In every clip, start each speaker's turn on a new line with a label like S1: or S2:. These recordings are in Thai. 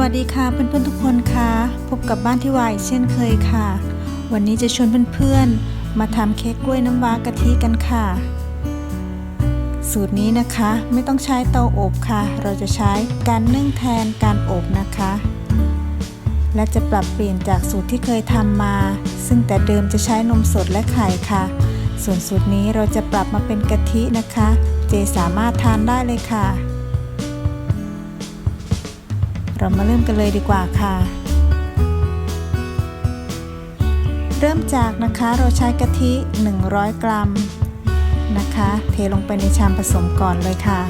S1: วัสดีค่ะเพื่อนๆทุกคนค่ะ พบกับบ้านที่วายเช่นเคยค่ะ วันนี้จะชวนเพื่อนๆ มาทำเค้กกล้วยน้ำว้ากะทิกันค่ะ สูตรนี้นะคะไม่ต้องใช้เตาอบค่ะ เราจะใช้การนึ่งแทนการอบนะคะ และจะปรับเปลี่ยนจากสูตรที่เคยทำมา ซึ่งแต่เดิมจะใช้นมสดและไข่ค่ะ ส่วนสูตรนี้เราจะปรับมาเป็นกะทินะคะ เจสามารถทานได้เลยค่ะ เรามาเริ่มกันเลยดีกว่าค่ะ เริ่มจากนะคะเราใช้กะทิ 100 กรัมนะคะ เทลงไปในชามผสมก่อนเลยค่ะ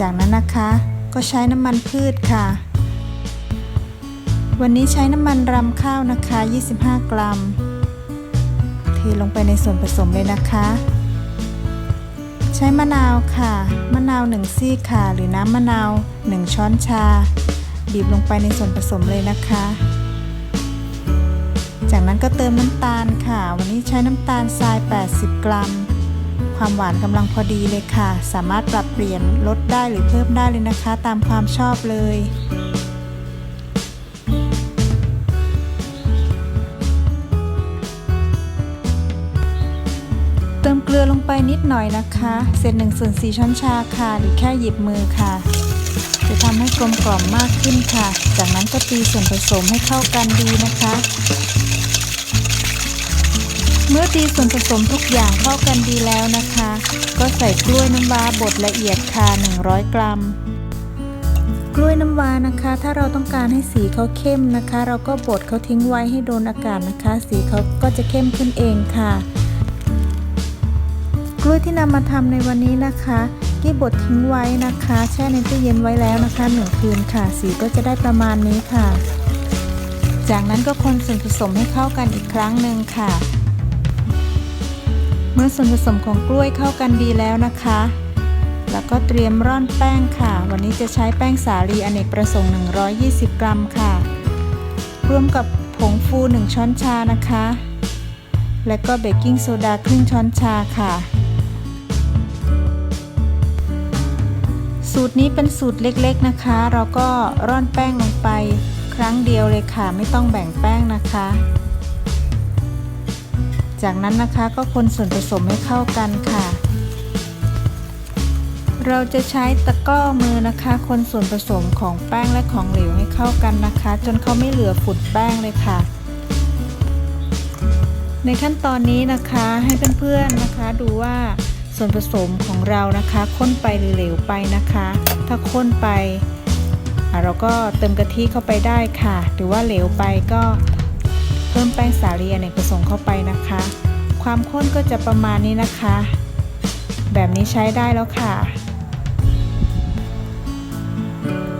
S1: จากนั้นนะคะก็ใช้น้ำมันพืชค่ะ วันนี้ใช้น้ำมันรำข้าวนะคะ 25 กรัม เทลงไปในส่วนผสมเลยนะคะ ใช้มะนาวค่ะ มะนาว1ซี่ค่ะ หรือน้ำมะนาว1ช้อนชา บีบลงไปในส่วนผสมเลยนะคะ จากนั้นก็เติมน้ำตาลค่ะ วันนี้ใช้น้ำตาลทราย 80 กรัม ความหวานกำลังพอดีเลยค่ะ สามารถปรับเปลี่ยนลดได้หรือเพิ่มได้เลยนะคะ ตามความชอบเลย ไปนิดหน่อยนะคะ เศษหนึ่งส่วนสี่ช้อนชาค่ะหรือแค่หยิบมือค่ะ จะทำให้กลมกล่อมมากขึ้นค่ะ จากนั้นก็ตีส่วนผสมให้เข้ากันดีนะคะ เมื่อตีส่วนผสมทุกอย่างเข้ากันดีแล้วนะคะ ก็ใส่กล้วยน้ำว้าบดละเอียดค่ะ 100 กรัมกล้วยน้ำว้านะคะ ถ้าเราต้องการให้สีเขาเข้มนะคะ เราก็บดเขาทิ้งไว้ให้โดนอากาศนะคะ สีเขาก็จะเข้มขึ้นเองค่ะ กล้วยที่นำมาทำในวันนี้นะคะกี้บดทิ้งไว้นะคะ แช่ในตู้เย็นไว้แล้วนะคะหนึ่งคืนค่ะ สีก็จะได้ประมาณนี้ค่ะ จากนั้นก็คนส่วนผสมให้เข้ากันอีกครั้งหนึ่งค่ะ เมื่อส่วนผสมของกล้วยเข้ากันดีแล้วนะคะ แล้วก็เตรียมร่อนแป้งค่ะ วันนี้จะใช้แป้งสาลีอเนกประสงค์ 120 กรัมค่ะร่วมกับผงฟู 1 ช้อนชานะคะ และก็เบกกิ้งโซดาครึ่งช้อนชาค่ะ สูตรนี้เป็นสูตรเล็กๆนะคะ เราก็ร่อนแป้งลงไปครั้งเดียวเลยค่ะ ไม่ต้องแบ่งแป้งนะคะ จากนั้นนะคะก็คนส่วนผสมให้เข้ากันค่ะ เราจะใช้ตะกร้อมือนะคะ คนส่วนผสมของแป้งและของเหลวให้เข้ากันนะคะ จนเขาไม่เหลือฝุ่นแป้งเลยค่ะในขั้นตอนนี้นะคะให้เพื่อนๆนะคะดูว่า ส่วนผสมของเรานะคะข้นไปหรือเหลวไปนะคะ ถ้าข้นไปเราก็เติมกะทิเข้าไปได้ค่ะ หรือว่าเหลวไปก็เพิ่มแป้งสาลีอเนกประสงค์เข้าไปนะคะ ความข้นก็จะประมาณนี้นะคะ แบบนี้ใช้ได้แล้วค่ะ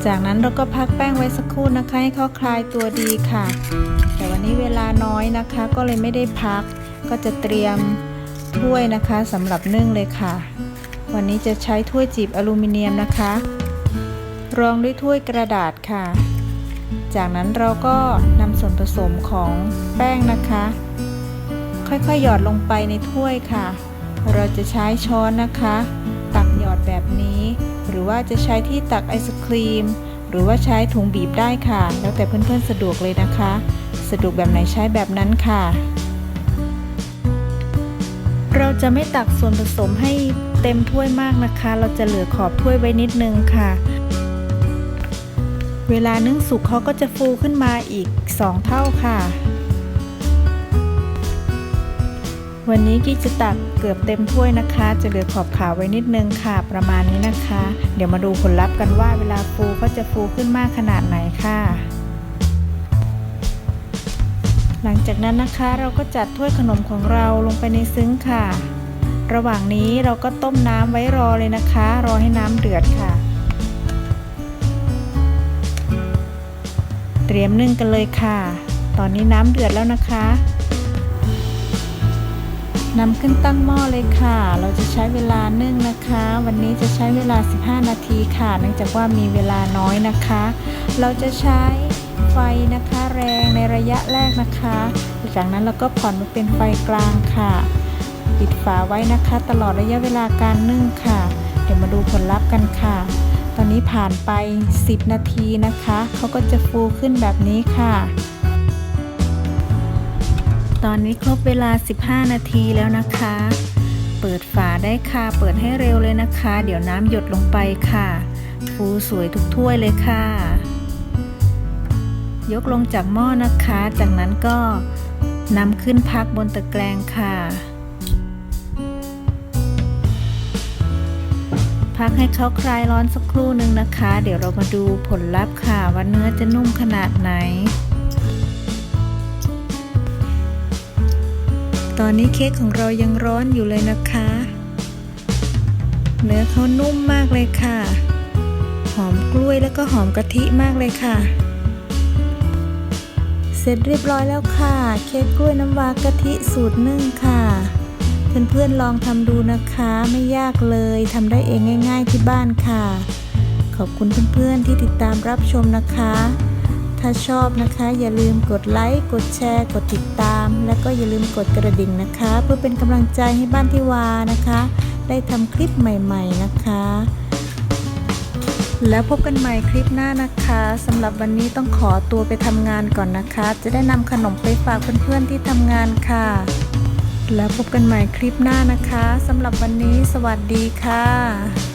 S1: จากนั้นเราก็พักแป้งไว้สักครู่นะคะ ให้เขาคลายตัวดีค่ะ แต่วันนี้เวลาน้อยนะคะ ก็เลยไม่ได้พักก็จะเตรียม ถ้วยนะคะสำหรับนึ่งเลยค่ะ วันนี้จะใช้ถ้วยจีบอลูมิเนียมนะคะ รองด้วยถ้วยกระดาษค่ะ จากนั้นเราก็นำส่วนผสมของแป้งนะคะ ค่อยๆหยอดลงไปในถ้วยค่ะ เราจะใช้ช้อนนะคะ ตักหยอดแบบนี้ หรือว่าจะใช้ที่ตักไอศครีม หรือว่าใช้ถุงบีบได้ค่ะ แล้วแต่เพื่อนๆสะดวกเลยนะคะ สะดวกแบบไหนใช้แบบนั้นค่ะ เราจะไม่ตักส่วนผสมให้เต็มถ้วยมากนะคะ เราจะเหลือขอบถ้วยไว้นิดนึงค่ะ เวลานึ่งสุกเขาก็จะฟูขึ้นมาอีก 2 เท่าค่ะ วันนี้กิ๊กจะตักเกือบเต็มถ้วยนะคะ จะเหลือขอบขาวไว้นิดนึงค่ะ ประมาณนี้นะคะ เดี๋ยวมาดูผลลัพธ์กันว่าเวลาฟูเขาจะฟูขึ้นมากขนาดไหนค่ะ หลังจากนั้นนะคะเราก็จัดถ้วยขนมของเราลงไปในซึ้งค่ะ ระหว่างนี้เราก็ต้มน้ำไว้รอเลยนะคะ รอให้น้ำเดือดค่ะ เตรียมนึ่งกันเลยค่ะ ตอนนี้น้ำเดือดแล้วนะคะนำขึ้นตั้งหม้อเลยค่ะ เราจะใช้เวลานึ่งนะคะ วันนี้จะใช้เวลา 15 นาทีค่ะ เนื่องจากว่ามีเวลาน้อยนะคะ เราจะใช้ ไฟนะคะแรงในระยะแรกนะคะ จากนั้นเราก็ผ่อนมาเป็นไฟกลางค่ะ ปิดฝาไว้นะคะ ตลอดระยะเวลาการนึ่งค่ะ เดี๋ยวมาดูผลลัพธ์กันค่ะ ตอนนี้ผ่านไป 10 นาทีนะคะเขาก็จะฟูขึ้นแบบนี้ค่ะตอนนี้ครบเวลา 15 นาทีแล้วนะคะ เปิดฝาได้ค่ะ เปิดให้เร็วเลยนะคะ เดี๋ยวน้ำหยดลงไปค่ะ ฟูสวยทุกถ้วยเลยค่ะ ยกลงจากหม้อนะคะ จากนั้นก็นำขึ้นพักบนตะแกรงค่ะ พักให้เขาคลายร้อนสักครู่หนึ่งนะคะ เดี๋ยวเรามาดูผลลัพธ์ค่ะว่าเนื้อจะนุ่มขนาดไหน ตอนนี้เค้กของเรายังร้อนอยู่เลยนะคะ เนื้อเขานุ่มมากเลยค่ะ หอมกล้วยแล้วก็หอมกะทิมากเลยค่ะ ร็จเรียบร้อยแล้วค่ะ เค้กกล้วยน้ำว้ากะทิสูตรนึ่งค่ะ เพื่อนๆลองทำดูนะคะ ไม่ยากเลยทำได้เองง่าย ๆ ที่บ้านค่ะ ขอบคุณเพื่อนๆที่ติดตามรับชมนะคะ ถ้าชอบนะคะ อย่าลืมกดไลค์กดแชร์ กดติดตาม และก็อย่าลืมกดกระดิ่งนะคะ เพื่อเป็นกำลังใจให้บ้านที่วานะคะ ได้ทำคลิปใหม่ ๆ นะคะ แล้วพบกันใหม่คลิปหน้านะคะสำหรับวันนี้ต้องขอตัวไปทำงานก่อนนะคะ จะได้นำขนมไปฝากเพื่อนๆที่ทำงานค่ะ แล้วพบกันใหม่คลิปหน้านะคะสำหรับวันนี้สวัสดีค่ะ